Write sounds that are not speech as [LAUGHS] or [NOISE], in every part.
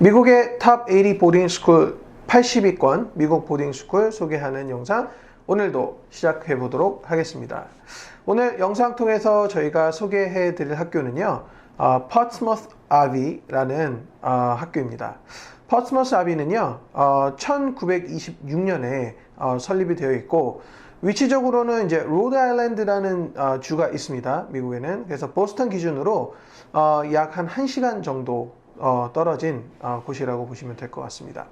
미국의 탑 80 보딩 스쿨 80위권 미국 보딩 스쿨 소개하는 영상 오늘도 시작해 보도록 하겠습니다. 오늘 영상 통해서 저희가 소개해 드릴 학교는요. 어, 퍼츠머스 아비라는 어, 학교입니다. 퍼츠머스 아비는요. 어, 1926년에 어, 설립이 되어 있고 위치적으로는 이제 로드 아일랜드라는 어, 주가 있습니다. 미국에는. 그래서 보스턴 기준으로 어, 약 한 1시간 정도 어, 떨어진 어, 곳이라고 보시면 될 것 같습니다.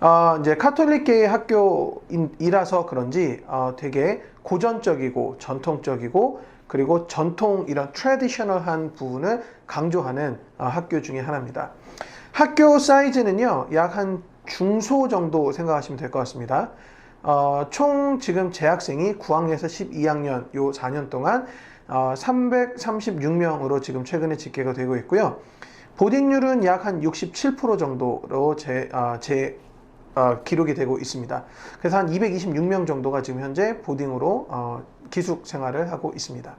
어, 이제 카톨릭계의 학교이라서 그런지 어, 되게 고전적이고 전통적이고 그리고 전통 이런 트레디셔널한 부분을 강조하는 어, 학교 중에 하나입니다. 학교 사이즈는요, 약 한 중소 정도 생각하시면 될 것 같습니다. 어, 총 지금 재학생이 9학년에서 12학년 요 4년 동안 어, 336명으로 지금 최근에 집계가 되고 있고요. 보딩률은 약 한 67% 정도로 제, 어, 제 어, 기록이 되고 있습니다. 그래서 한 226명 정도가 지금 현재 보딩으로 어, 기숙 생활을 하고 있습니다.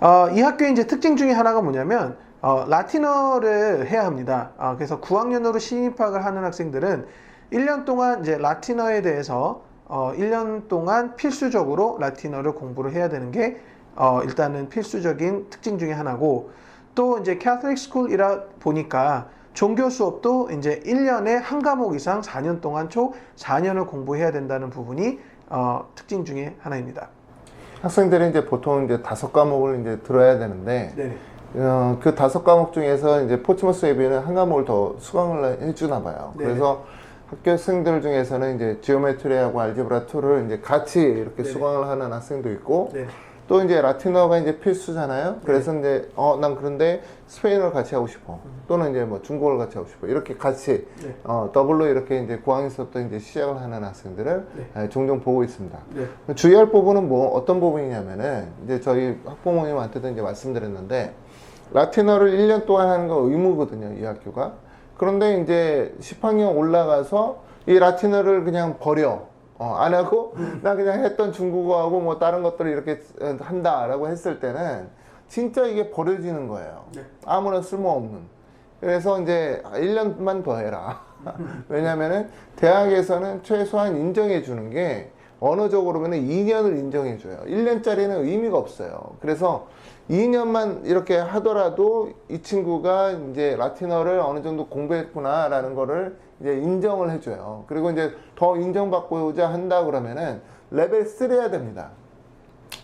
어, 이 학교의 이제 특징 중에 하나가 뭐냐면 어, 라틴어를 해야 합니다. 어, 그래서 9학년으로 신입학을 하는 학생들은 1년 동안 이제 라틴어에 대해서 어, 1년 동안 필수적으로 라틴어를 공부를 해야 되는 게 어, 일단은 필수적인 특징 중에 하나고 또 이제 캐톨릭 스쿨이라 보니까 종교 수업도 이제 1년에 한 과목 이상 4년 동안 총 4년을 공부해야 된다는 부분이 어, 특징 중에 하나입니다. 학생들이 이제 보통 이제 다섯 과목을 이제 들어야 되는데 네. 어, 그 다섯 과목 중에서 이제 포츠머스 앱에는 한 과목을 더 수강을 해주나 봐요. 네. 그래서 학교생들 중에서는 이제 지오메트리하고 알제브라 2를 이제 같이 이렇게 네. 수강을 하는 학생도 있고 네. 또 이제 라틴어가 이제 필수잖아요. 그래서 이제 어 난 그런데 스페인어를 같이 하고 싶어. 또는 이제 뭐 중국어를 같이 하고 싶어. 이렇게 같이 네. 어 더블로 이렇게 이제 9학년서부터 이제 시작을 하는 학생들을 네. 에, 종종 보고 있습니다. 네. 주의할 부분은 뭐 어떤 부분이냐면은 이제 저희 학부모님한테도 이제 말씀드렸는데 라틴어를 1년 동안 하는 건 의무거든요, 이 학교가. 그런데 이제 10학년 올라가서 이 라틴어를 그냥 버려. 어, 안 하고 나 그냥 했던 중국어하고 뭐 다른 것들을 이렇게 한다라고 했을 때는 진짜 이게 버려지는 거예요. 네. 아무런 쓸모없는. 그래서 이제 1년만 더 해라. [LAUGHS] 왜냐면은 대학에서는 최소한 인정해 주는 게 언어적으로는 2년을 인정해 줘요. 1년짜리는 의미가 없어요. 그래서 2년만 이렇게 하더라도 이 친구가 이제 라틴어를 어느 정도 공부했구나라는 거를 이제 인정을 해줘요. 그리고 이제 더 인정받고자 한다 그러면은 레벨 3 해야 됩니다.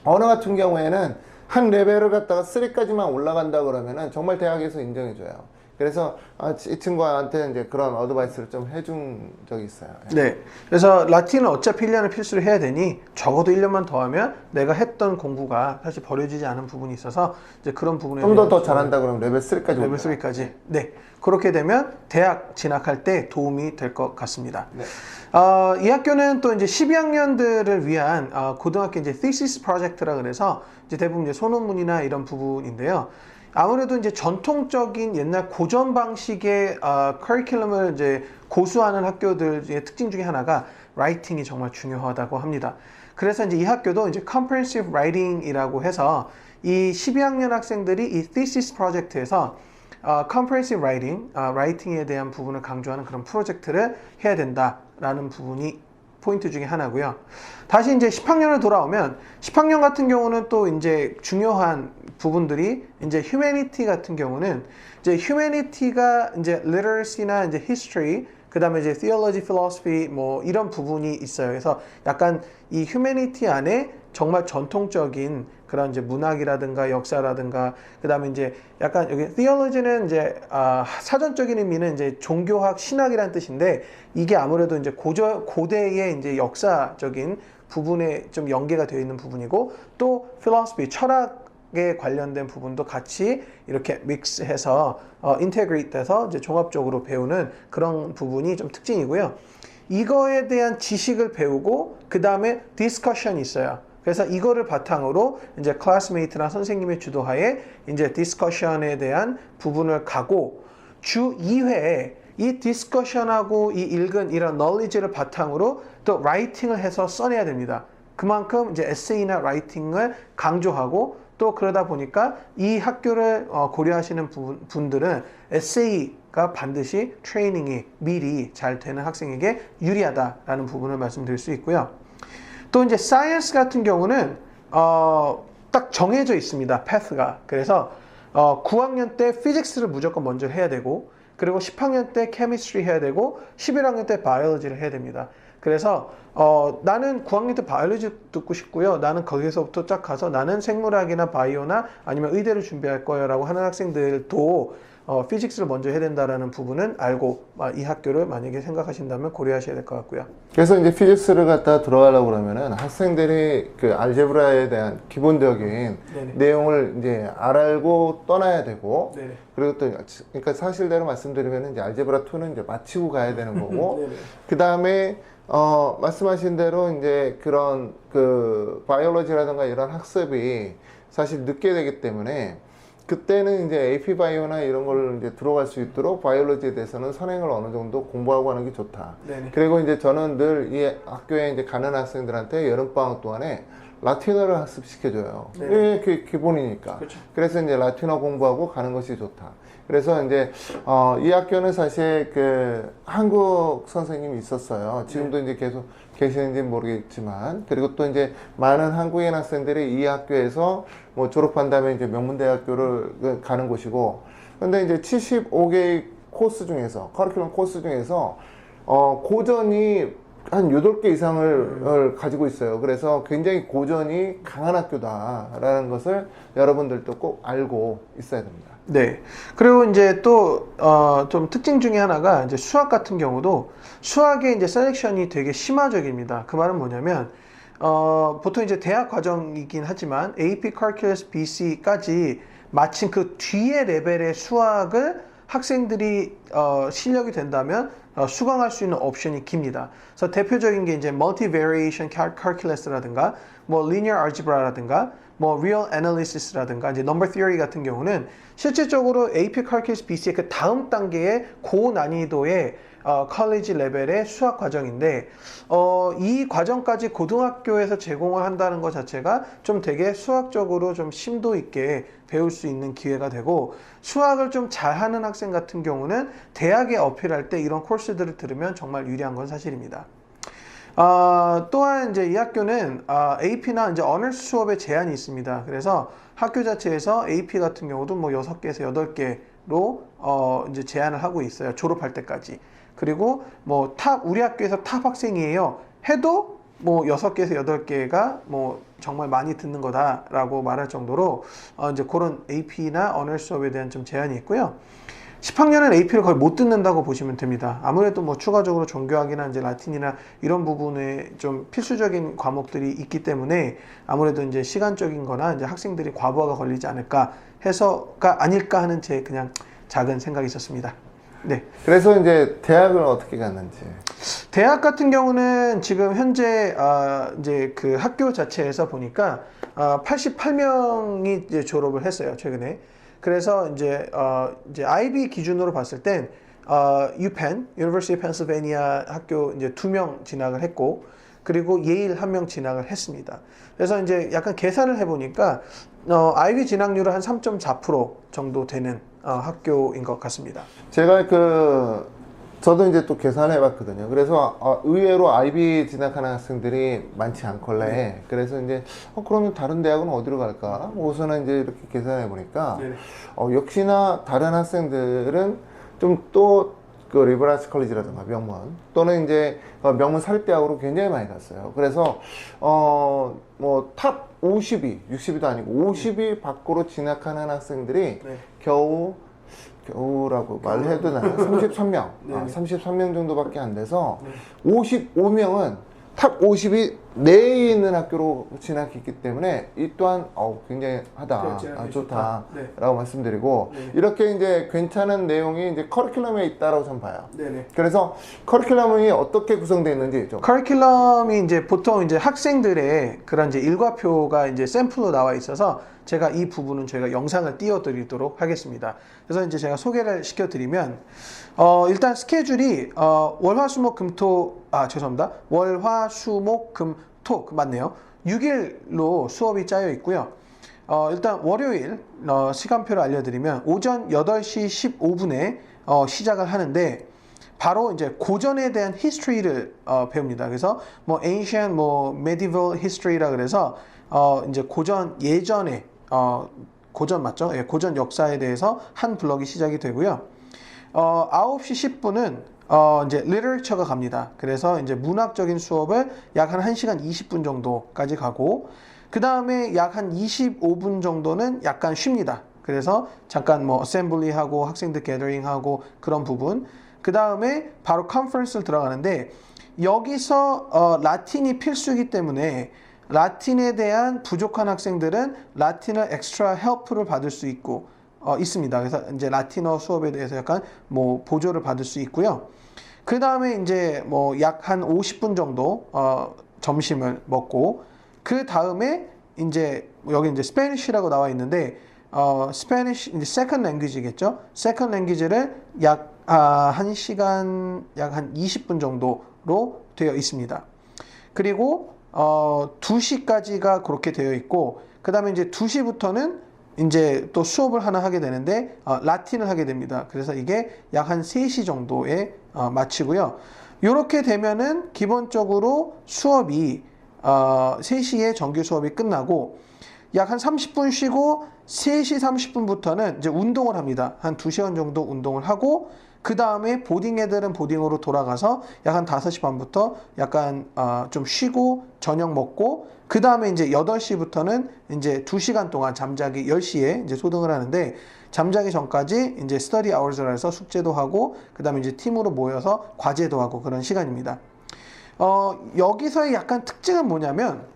언어 같은 경우에는 한 레벨을 갖다가 3까지만 올라간다 그러면은 정말 대학에서 인정해줘요. 그래서 아, 이 친구한테 이제 그런 어드바이스를 좀 해준 적이 있어요. 네. 그래서 라틴은 어차피 1년을 필수로 해야 되니 적어도 1년만 더 하면 내가 했던 공부가 사실 버려지지 않은 부분이 있어서 이제 그런 부분에 좀 더 더 잘한다 그러면 레벨 3까지 레벨 올라가요. 3까지. 네. 그렇게 되면 대학 진학할 때 도움이 될 것 같습니다. 네. 어, 이 학교는 또 이제 12학년들을 위한 어, 고등학교 이제 thesis project라 그래서 이제 대부분 이제 소논문이나 이런 부분인데요. 아무래도 이제 전통적인 옛날 고전 방식의 어, 커리큘럼을 이제 고수하는 학교들의 특징 중에 하나가 라이팅이 정말 중요하다고 합니다. 그래서 이제 이 학교도 이제 comprehensive writing이라고 해서 이 12학년 학생들이 이 thesis project에서 어, comprehensive 어, 라이팅에 대한 부분을 강조하는 그런 프로젝트를 해야 된다라는 부분이 포인트 중에 하나고요. 다시 이제 10학년을 돌아오면 10학년 같은 경우는 또 이제 중요한 부분들이 이제 humanity 같은 경우는 이제 humanity가 이제 literacy나 이제 history 그다음에 이제 theology, philosophy 뭐 이런 부분이 있어요. 그래서 약간 이 humanity 안에 정말 전통적인 그런 이제 문학이라든가 역사라든가 그다음에 이제 약간 여기 theology는 이제 아, 사전적인 의미는 이제 종교학 신학이라는 뜻인데 이게 아무래도 이제 고저 고대의 이제 역사적인 부분에 좀 연계가 되어 있는 부분이고 또 philosophy 철학에 관련된 부분도 같이 이렇게 믹스해서 어, 인테그레이트 돼서 이제 종합적으로 배우는 그런 부분이 좀 특징이고요. 이거에 대한 지식을 배우고 그 다음에 디스커션이 있어요. 그래서 이거를 바탕으로 이제 클래스메이트나 선생님의 주도하에 이제 디스커션에 대한 부분을 가고 주 2회에 이 디스커션하고 이 읽은 이런 널리지를 바탕으로 또 라이팅을 해서 써내야 됩니다. 그만큼 이제 에세이나 라이팅을 강조하고 또 그러다 보니까 이 학교를 어, 고려하시는 분, 분들은 에세이가 반드시 트레이닝이 미리 잘 되는 학생에게 유리하다라는 부분을 말씀드릴 수 있고요. 또 이제 사이언스 같은 경우는 어, 딱 정해져 있습니다. 패스가. 그래서 어, 9학년 때 피직스를 무조건 먼저 해야 되고 그리고 10학년 때 케미스트리 해야 되고 11학년 때 바이올로지를 해야 됩니다. 그래서 어, 나는 9학년 때 바이올로지 듣고 싶고요. 나는 거기서부터 쫙 가서 나는 생물학이나 바이오나 아니면 의대를 준비할 거예요라고 하는 학생들도 어, 피직스를 먼저 해야 된다라는 부분은 알고 아, 이 학교를 만약에 생각하신다면 고려하셔야 될 것 같고요. 그래서 이제 피직스를 갖다 들어가려고 그러면은 학생들이 그 알제브라에 대한 기본적인 네네. 내용을 이제 알고 떠나야 되고 네네. 그리고 또 그러니까 사실대로 말씀드리면 이제 알제브라 2는 이제 마치고 가야 되는 거고. [LAUGHS] 그 다음에 어 말씀하신 대로 이제 그런 그 바이올로지라든가 이런 학습이 사실 늦게 되기 때문에 그때는 이제 AP 바이오나 이런 걸 이제 들어갈 수 있도록 바이올로지에 대해서는 선행을 어느 정도 공부하고 하는 게 좋다. 네네. 그리고 이제 저는 늘 이 학교에 이제 가는 학생들한테 여름 방학 동안에 라틴어를 학습시켜줘요. 네. 예, 그게 기본이니까. 그렇죠. 그래서 이제 라틴어 공부하고 가는 것이 좋다. 그래서 이제 어, 이 학교는 사실 그 한국 선생님이 있었어요. 지금도 네. 이제 계속 계시는지 는 모르겠지만 그리고 또 이제 많은 한국인 학생들이 이 학교에서 뭐 졸업한 다음에 이제 명문대학교를 그 가는 곳이고 근데 이제 75개의 코스 중에서 커리큘럼 코스 중에서 어, 고전이 한 8개 이상을 을 가지고 있어요. 그래서 굉장히 고전이 강한 학교다라는 것을 여러분들도 꼭 알고 있어야 됩니다. 네. 그리고 이제 또, 어, 좀 특징 중에 하나가 이제 수학 같은 경우도 수학의 이제 셀렉션이 되게 심화적입니다. 그 말은 뭐냐면, 어, 보통 이제 대학 과정이긴 하지만 AP Calculus BC까지 마친 그 뒤에 레벨의 수학을 학생들이 어, 실력이 된다면 어, 수강할 수 있는 옵션이 깁니다. 그래서 대표적인 게 이제 Multivariation Cal- Calculus라든가 뭐 Linear Algebra라든가 뭐 Real Analysis라든가 이제 Number Theory 같은 경우는 실질적으로 AP Calculus BC의 그 다음 단계의 고난이도의 어, 컬리지 레벨의 수학 과정인데 어, 이 과정까지 고등학교에서 제공을 한다는 것 자체가 좀 되게 수학적으로 좀 심도 있게 배울 수 있는 기회가 되고 수학을 좀 잘하는 학생 같은 경우는 대학에 어필할 때 이런 코스들을 들으면 정말 유리한 건 사실입니다. 아, 또한 이제 이 학교는 아, AP나 이제 어너스 수업에 제한이 있습니다. 그래서 학교 자체에서 AP 같은 경우도 뭐 6개에서 8개로 어, 이제 제한을 하고 있어요. 졸업할 때까지. 그리고 뭐 탑 우리 학교에서 탑 학생이에요. 해도 뭐 6개에서 8개가 뭐 정말 많이 듣는 거다라고 말할 정도로 어, 이제 그런 AP나 어너스 수업에 대한 좀 제한이 있고요. 10학년은 AP를 거의 못 듣는다고 보시면 됩니다. 아무래도 뭐 추가적으로 종교학이나 이제 라틴이나 이런 부분에 좀 필수적인 과목들이 있기 때문에 아무래도 이제 시간적인 거나 이제 학생들이 과부하가 걸리지 않을까 해서가 아닐까 하는 제 그냥 작은 생각이 있었습니다. 네. 그래서 이제 대학을 어떻게 갔는지. 대학 같은 경우는 지금 현재 아, 이제 그 학교 자체에서 보니까 아, 88명이 이제 졸업을 했어요 최근에. 그래서 이제 어, 이제 IB 기준으로 봤을 땐 어, UPenn, University of Pennsylvania 학교 이제 두 명 진학을 했고 그리고 예일 한 명 진학을 했습니다. 그래서 이제 약간 계산을 해보니까 어, IB 진학률은 한 3.4% 정도 되는 어, 학교인 것 같습니다. 제가 그 저도 이제 또 계산해 봤거든요. 그래서 어, 의외로 IB 진학하는 학생들이 많지 않걸래. 네. 그래서 이제 어, 그러면 다른 대학은 어디로 갈까? 우선은 이제 이렇게 계산해 보니까 네네. 어, 역시나 다른 학생들은 좀 또 그 리버라스 컬리지라든가 명문 또는 이제 어, 명문 사립대학으로 굉장히 많이 갔어요. 그래서 어 뭐 탑 50위, 60위도 아니고 50위 밖으로 진학하는 학생들이 네. 겨우 겨우라고 말해도 나요. 33명, [LAUGHS] 아, 네네. 33명 정도밖에 안 돼서 네. 55명은 탑 50위 내에 있는 학교로 진학했기 때문에 이 또한 어, 굉장히 하다. 아, 네, 좋다. 좋다. 네. 라고 말씀드리고 네. 이렇게 이제 괜찮은 내용이 이제 커리큘럼에 있다라고 저는 봐요. 네네. 그래서 커리큘럼이 어떻게 구성되어 있는지 좀 커리큘럼이 이제 보통 이제 학생들의 그런 이제 일과표가 이제 샘플로 나와 있어서 제가 이 부분은 저희가 영상을 띄워드리도록 하겠습니다. 그래서 이제 제가 소개를 시켜드리면 어, 일단 스케줄이 어, 월화수목금토 아 죄송합니다 월화수목금토 맞네요. 6일로 수업이 짜여 있고요. 어, 일단 월요일 어, 시간표를 알려드리면 오전 8시 15분에 어, 시작을 하는데 바로 이제 고전에 대한 history를 어, 배웁니다. 그래서 뭐 ancient, 뭐 medieval history라 그래서 어, 이제 고전 예전에 어, 고전 맞죠? 예, 고전 역사에 대해서 한 블럭이 시작이 되고요. 어, 9시 10분은 어, 이제 literature가 갑니다. 그래서 이제 문학적인 수업을 약 한 1시간 20분 정도까지 가고 그 다음에 약 한 25분 정도는 약간 쉽니다. 그래서 잠깐 뭐 assembly 하고 학생들 gathering 하고 그런 부분. 그 다음에 바로 컨퍼런스를 들어가는데 여기서 어, 라틴이 필수이기 때문에 라틴에 대한 부족한 학생들은 라틴어 엑스트라 헬프를 받을 수 있고 어, 있습니다. 그래서 이제 라틴어 수업에 대해서 약간 뭐 보조를 받을 수 있고요. 그 다음에 이제 뭐 약 한 50분 정도 어, 점심을 먹고 그 다음에 이제 여기 이제 스페니쉬라고 나와 있는데 어, 스페니쉬 이제 세컨 랭귀지겠죠. 세컨 랭귀지를 약 아, 1시간 약 한 20분 정도로 되어 있습니다. 그리고 어, 2시까지가 그렇게 되어 있고 그 다음에 이제 2시부터는 이제 또 수업을 하나 하게 되는데 어, 라틴을 하게 됩니다. 그래서 이게 약 한 3시 정도에 어, 마치고요. 이렇게 되면은 기본적으로 수업이 어, 3시에 정규 수업이 끝나고 약 한 30분 쉬고 3시 30분부터는 이제 운동을 합니다. 한 2시간 정도 운동을 하고 그 다음에 보딩 애들은 보딩으로 돌아가서 약 한 5시 반부터 약간 어, 좀 쉬고 저녁 먹고 그 다음에 이제 8시부터는 이제 2시간 동안 잠자기 10시에 이제 소등을 하는데 잠자기 전까지 이제 스터디 아워즈라 해서 숙제도 하고 그 다음에 이제 팀으로 모여서 과제도 하고 그런 시간입니다. 어, 여기서의 약간 특징은 뭐냐면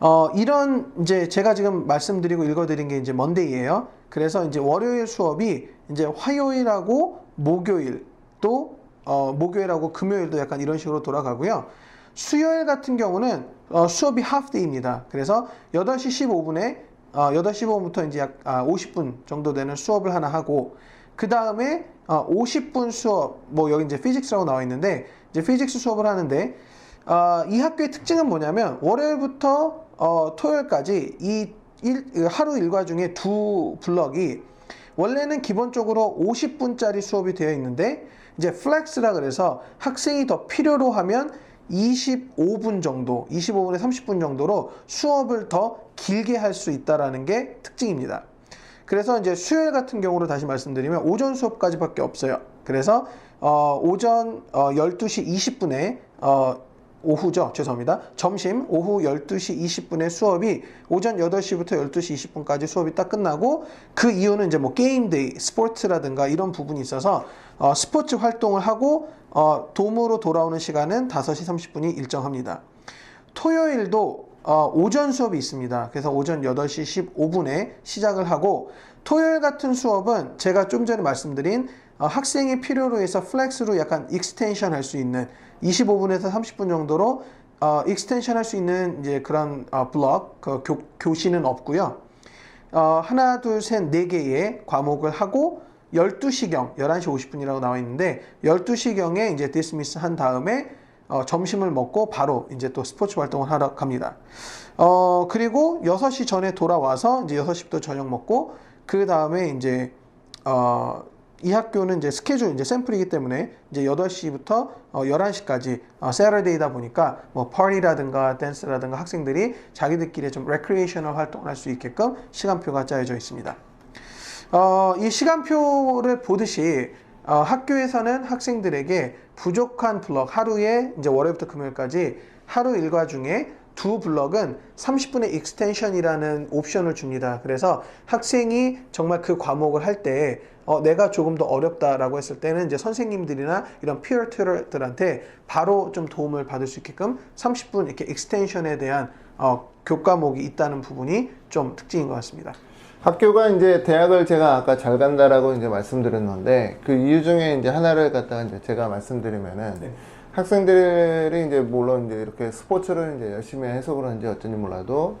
어, 이런 이제 제가 지금 말씀드리고 읽어드린 게 이제 먼데이예요. 그래서 이제 월요일 수업이 이제 화요일하고 목요일 또 어, 목요일하고 금요일도 약간 이런 식으로 돌아가고요. 수요일 같은 경우는 어, 수업이 하프데이입니다. 그래서 8시 15분에 어, 8시 15분부터 이제 약 아, 50분 정도 되는 수업을 하나 하고 그 다음에 어, 50분 수업 뭐 여기 이제 피직스라고 나와 있는데 이제 피직스 수업을 하는데 어, 이 학교의 특징은 뭐냐면 월요일부터 어, 토요일까지 이 일, 이 하루 일과 중에 두 블럭이 원래는 기본적으로 50분짜리 수업이 되어 있는데 이제 플렉스라 그래서 학생이 더 필요로 하면 25분 정도, 25분에 30분 정도로 수업을 더 길게 할 수 있다라는 게 특징입니다. 그래서 이제 수요일 같은 경우로 다시 말씀드리면 오전 수업까지밖에 없어요. 그래서 어, 오전 어, 12시 20분에 어, 오후죠. 죄송합니다. 점심 오후 12시 20분에 수업이 오전 8시부터 12시 20분까지 수업이 딱 끝나고 그 이유는 이제 뭐 게임데이, 스포츠라든가 이런 부분이 있어서 어, 스포츠 활동을 하고 어, 돔으로 돌아오는 시간은 5시 30분이 일정합니다. 토요일도 어, 오전 수업이 있습니다. 그래서 오전 8시 15분에 시작을 하고 토요일 같은 수업은 제가 좀 전에 말씀드린 어, 학생의 필요로 해서 플렉스로 약간 익스텐션 할 수 있는 25분에서 30분 정도로 어, 익스텐션 할 수 있는 이제 그런 어, 블럭 그 교, 교시는 없고요. 어, 하나, 둘, 셋, 네 개의 과목을 하고 12시경, 11시 50분이라고 나와 있는데 12시경에 이제 디스미스 한 다음에 어, 점심을 먹고 바로 이제 또 스포츠 활동을 하러 갑니다. 어, 그리고 6시 전에 돌아와서 이제 6시부터 저녁 먹고 그 다음에 이제 어, 이 학교는 이제 스케줄 이제 샘플이기 때문에 이제 8시부터 어 11시까지 어 세러데이다 보니까 뭐 파티라든가 댄스라든가 학생들이 자기들끼리 좀 레크리에이셔널 활동을 할 수 있게끔 시간표가 짜여져 있습니다. 어, 이 시간표를 보듯이 어, 학교에서는 학생들에게 부족한 블럭 하루에 이제 월요일부터 금요일까지 하루 일과 중에 두 블럭은 30분의 익스텐션이라는 옵션을 줍니다. 그래서 학생이 정말 그 과목을 할 때 어, 내가 조금 더 어렵다라고 했을 때는 이제 선생님들이나 이런 피어 튜터들한테 바로 좀 도움을 받을 수 있게끔 30분 이렇게 익스텐션에 대한 어, 교과목이 있다는 부분이 좀 특징인 것 같습니다. 학교가 이제 대학을 제가 아까 잘 간다라고 이제 말씀드렸는데 그 이유 중에 이제 하나를 갖다가 이제 제가 말씀드리면은 네. 학생들이 이제 물론 이제 이렇게 스포츠를 이제 열심히 해서 그런지 어쩐지 몰라도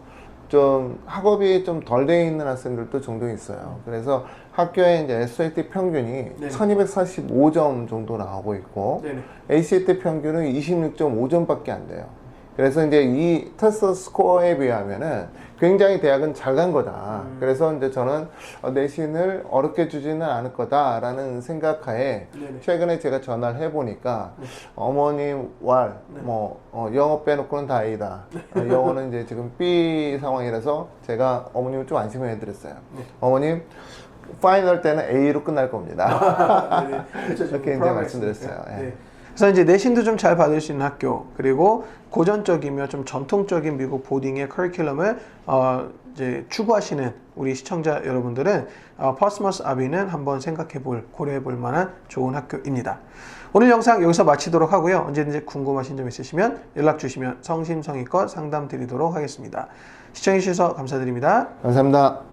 좀 학업이 좀 덜 돼 있는 학생들도 종종 있어요. 그래서 학교에 이제 SAT 평균이 네. 1245점 정도 나오고 있고 네네. ACT 평균은 26.5점밖에 안 돼요. 그래서 이제 이 테스트 스코어에 비하면은 굉장히 대학은 잘 간 거다. 음. 그래서 이제 저는 어, 내신을 어렵게 주지는 않을 거다라는 생각하에 네네. 최근에 제가 전화를 해보니까 어머님 왈, 뭐 어, 영어 빼놓고는 다 A다. 어, 영어는 이제 지금 B 상황이라서 제가 어머님을 좀 안심을 해드렸어요. 어머님 파이널 때는 A로 끝날 겁니다. [LAUGHS] 이렇게 이제 말씀드렸어요. 그래서 이제 내신도 좀 잘 받을 수 있는 학교 그리고 고전적이며 좀 전통적인 미국 보딩의 커리큘럼을 어, 이제 추구하시는 우리 시청자 여러분들은 어, 퍼스머스 아비는 한번 생각해볼 고려해볼 만한 좋은 학교입니다. 오늘 영상 여기서 마치도록 하고요. 언제든지 궁금하신 점 있으시면 연락 주시면 성심성의껏 상담 드리도록 하겠습니다. 시청해 주셔서 감사드립니다. 감사합니다.